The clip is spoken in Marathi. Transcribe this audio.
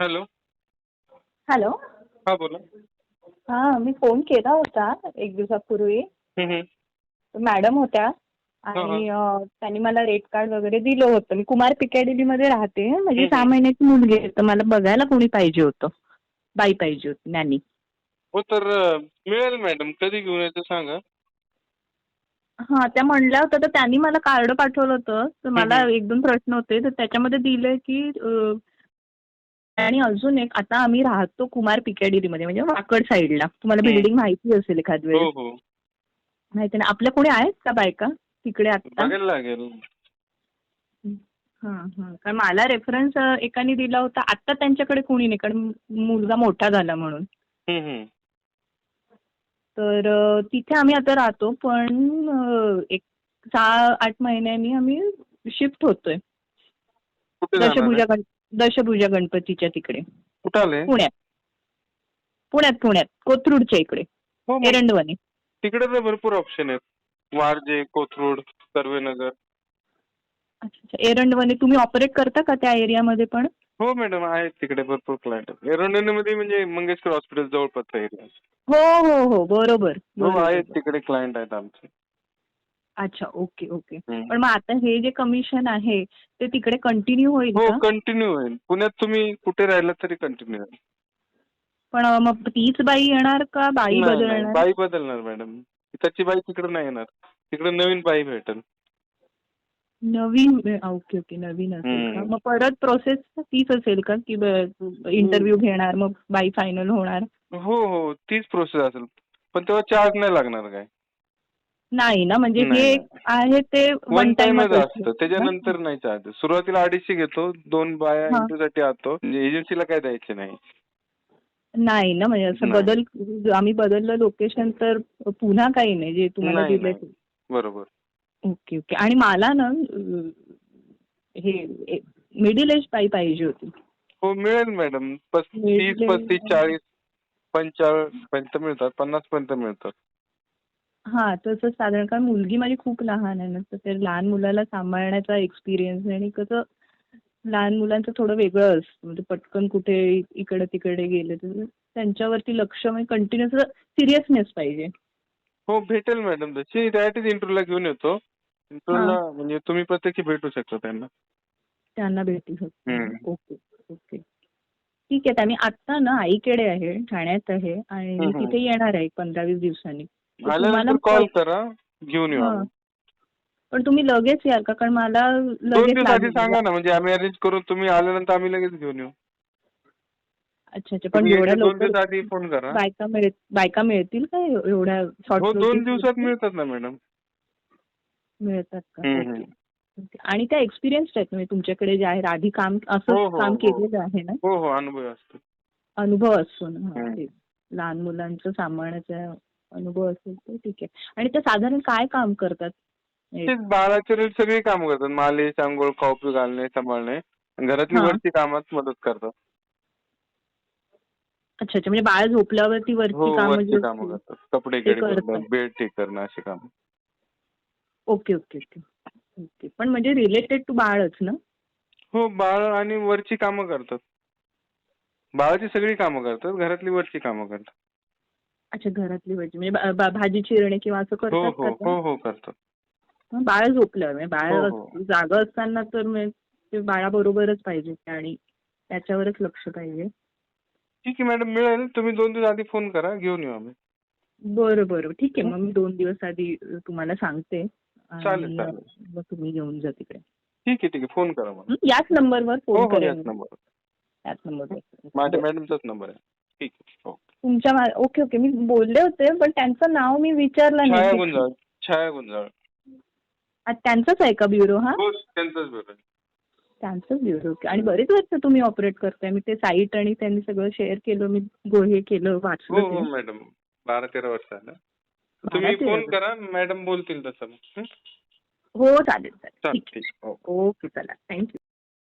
हॅलो. हॅलो. हा बोला. हां मी फोन केला होता एक दिवसापूर्वी. हम्म, हम्म. मॅडम होत्या आणि अं, त्यांनी मला रेट कार्ड वगैरे दिलं होतं. मी कुमार पिकॅडलीमध्ये राहते माझी हम्म. सहा महिन्याची मुलगी आहे तर मला बघायला कोणी पाहिजे होतं. बाई पाहिजे होती नॅनी. हो तर अ, मिळेल मॅडम. कधी घेऊन यायचं सांगा? हां त्या म्हणल्या होत्या तर त्यांनी मला कार्ड पाठवलं होतं. तर मला हम्म. एक दोन प्रश्न होते तर त्याच्यामध्ये दिलंय की अं, आणि अजून एक आता आम्ही राहतो कुमार पिकॅडलीमध्ये म्हणजे वाकड साईडला. तुम्हाला. बिल्डिंग माहिती असेल एखाद हो वेळेस. हो माहिती नाही. आपल्या कोणी आहेत का बायका? तिकडे आता बघायला लागेल. हां हां. कारण मला रेफरन्स एकाने दिला होता. आत्ता त्यांच्याकडे कोणी नाही कारण मुलगा मोठा झाला म्हणून. हम्म, हम्म. तर अ, तिथे आम्ही आता राहतो पण अ, एक सहा आठ महिन्यांनी आम्ही शिफ्ट होतोय. कुठे जाणार दशभुजा आहे? गण दशभुजा गणपतीच्या तिकडे. कुठं आले? पुण्यात. पुण्यात पुण्यात. कोथरूडच्या इकडे. हो मग एरंडवणी. तिकडे तर भरपूर ऑप्शन आहेत. वारजे कोथरूड कर्वेनगर. अच्छा अच्छा. एरंडवणी तुम्ही ऑपरेट करता का त्या एरियामध्ये पण? हो मॅडम आहेत तिकडे भरपूर क्लायंट एरंडोनीमध्ये म्हणजे मंगेशकर हॉस्पिटल जवळपासचा एरिया हो हो हो. बरोबर. हो बरोबर. आहेत तिकडे क्लायंट आहेत आमचे. अच्छा ओके ओके हम्म. पण मग आता हे जे कमिशन आहे ते तिकडे कंटिन्यू होईल हो का? कंटिन्यू होईल. पुण्यात तुम्ही कुठे राहिला तरी कंटिन्यू होईल. पण अ, मग तीच बाई येणार का? बाई नाही, नाही, बदलणार? बाई बदलणार मॅडम त्याची बाई तिकडे नाही येणार. तिकडे नवीन बाई भेटेल. नवीन ओके ओके नवीन असेल का? हम्म. मग परत प्रोसेस तीच असेल का? की इंटरव्ह्यू घेणार मग बाई फायनल होणार? हो हो तीच प्रोसेस असेल. पण तेव्हा चार्ज नाही लागणार काय? नाही ना म्हणजे हे नाही. आहे ते वन टाइमच टाइमच असतं. त्याच्यानंतर नाही चार्ज सुरुवातीला अडीचशे घेतो दोन बाया हा. इंटरव्ह्यू साठी आणतो एजन्सीला काय द्यायचे नाही. नाही ना म्हणजे असं नाही. बदल आम्ही बदललं लोकेशन तर पुन्हा काही नाही जे तुम्हाला नाही, दिलंय नाही. बरोबर. Okay okay. आणि मला ना अं, हे मिडिल एज बाई पाहिजे होती. हो मिळेल मॅडम पस्तीस मिळेल. पस्तीस चाळीस पंचाळीस पर्यंत मिळतात पन्नास पर्यंत मिळतात. हा तसं साधारण कारण मुलगी माझी खूप लहान आहे ना तर ते लहान मुलाला सांभाळण्याचा एक्सपिरियन्स आणि कसं लहान मुलांचं थोडं वेगळं असतं. म्हणजे पटकन कुठे इकडे तिकडे गेले तर त्यांच्यावरती लक्ष म्हणजे कंटिन्युअस सिरियसनेस पाहिजे. हो भेटेल मॅडम तशी. त्यासाठीच इंटरव्ह्यूला घेऊन येतो. इंटरव्ह्यूला म्हणजे तुम्ही प्रत्यक्ष भेटू शकता त्यांना. त्यांना भेटू शकतो. Okay okay. ठीक आहे आम्ही आत्ता ना आईकडे आहे ठाण्यात आहे आणि. तिथे येणार आहे पंधरा वीस दिवसांनी. आल्यानंतर कॉल करा घेऊन येऊ हा. आम्ही. पण तुम्ही लगेच याल का कारण मला दोन लगेच दिवस आधी लागेल. सांगा ना म्हणजे आम्ही अरेंज करून तुम्ही आल्यानंतर आम्ही लगेच घेऊन येऊ अच्छा अच्छा पण तुम्ही एवढ्या यायच्या दोन लवकर दिवस आधी फोन करा बायका मिळ बायका मिळतील का एव- एवढ्या शॉर्ट हो दोन दिवसात मिळतात ना मॅडम मिळतात का हम्म. आणि त्या एक्सपिरियन्स आहेत म्हणजे तुमच्याकडे जे आहेत आधी काम हो, असं हो, काम हो. केलेलं आहे ना हो हो अनुभव असतो अनुभव असतो ना हा, हम्म. तेच. लहान मुलांचं सांभाळण्याचा अनुभव असेल तर ठीक आहे. आणि ते साधारण काय काम करतात? तेच बाळाचे रिलेटेड सगळी कामं करतात. मालिश आंघोळ खाऊ घालणे सांभाळणे. घरातली हा. वरची कामात मदत करतात. अच्छा अच्छा. म्हणजे बाळ झोपल्यावरती हो वरची काम वरची कामं करतात. कपडे ते करतात. करणं बेड ठीक करणं अशी कामं. Okay okay okay. ओके. पण म्हणजे रिलेटेड टू बाळच ना? हो बाळ आणि वरची कामं करतात. बाळाची सगळी कामं करतात. घरातली वरची कामं करतात. अच्छा घरातली वरची म्हणजे भाजी चिरणे किंवा असं हो करतात हो का ते? हो हो करतात हं, बाळ झोपल्यावर म्हणजे बाळ हो, हो. जागं असताना तर म्हणजे ते बाळाबरोबरच पाहिजे आणि त्याच्यावरच लक्ष पाहिजे. ठीक आहे मॅडम मिळेल. तुम्ही दोन दिवस आधी फोन करा घेऊन येऊ आम्ही. बरं बरं. ठीक आहे मग मी दोन दिवस आधी अ, तुम्हाला सांगते चालेल, आणि चालेल. मग तुम्ही घेऊन जा तिकडे. ठीक आहे ठीक आहे. फोन करा मला. हं, याच नंबरवर हो फोन हो याच मी. नंबर याच नंबरवर. माझ्या बरं. मॅडमचाच नंबर आहे. ठीक आहे हो तुमच्या मा- ओके ओके. मी बोलले होते पण त्यांचं नाव मी विचारलं छाया नाही गुंजाळ छाया गुंजाळ. आ, त्यांचंच आहे का ब्युरो हा? हो त्यांचाच बरोबर त्यांचंच ब्युरो ओके. आणि बरेच वर्ष तुम्ही ऑपरेट करताय. मी ते साईट आणि त्यांनी सगळं शेअर केलं मी गो हे केलं हो वाचलं हो ते. मॅडम. बारा तेरा वर्ष झालं. तुम्ही फोन. करा मॅडम बोलतील तसं मग. हं? हो चालेल चालेल. चालेल ठीक ठीक हो. ओके चला. थँक्यू.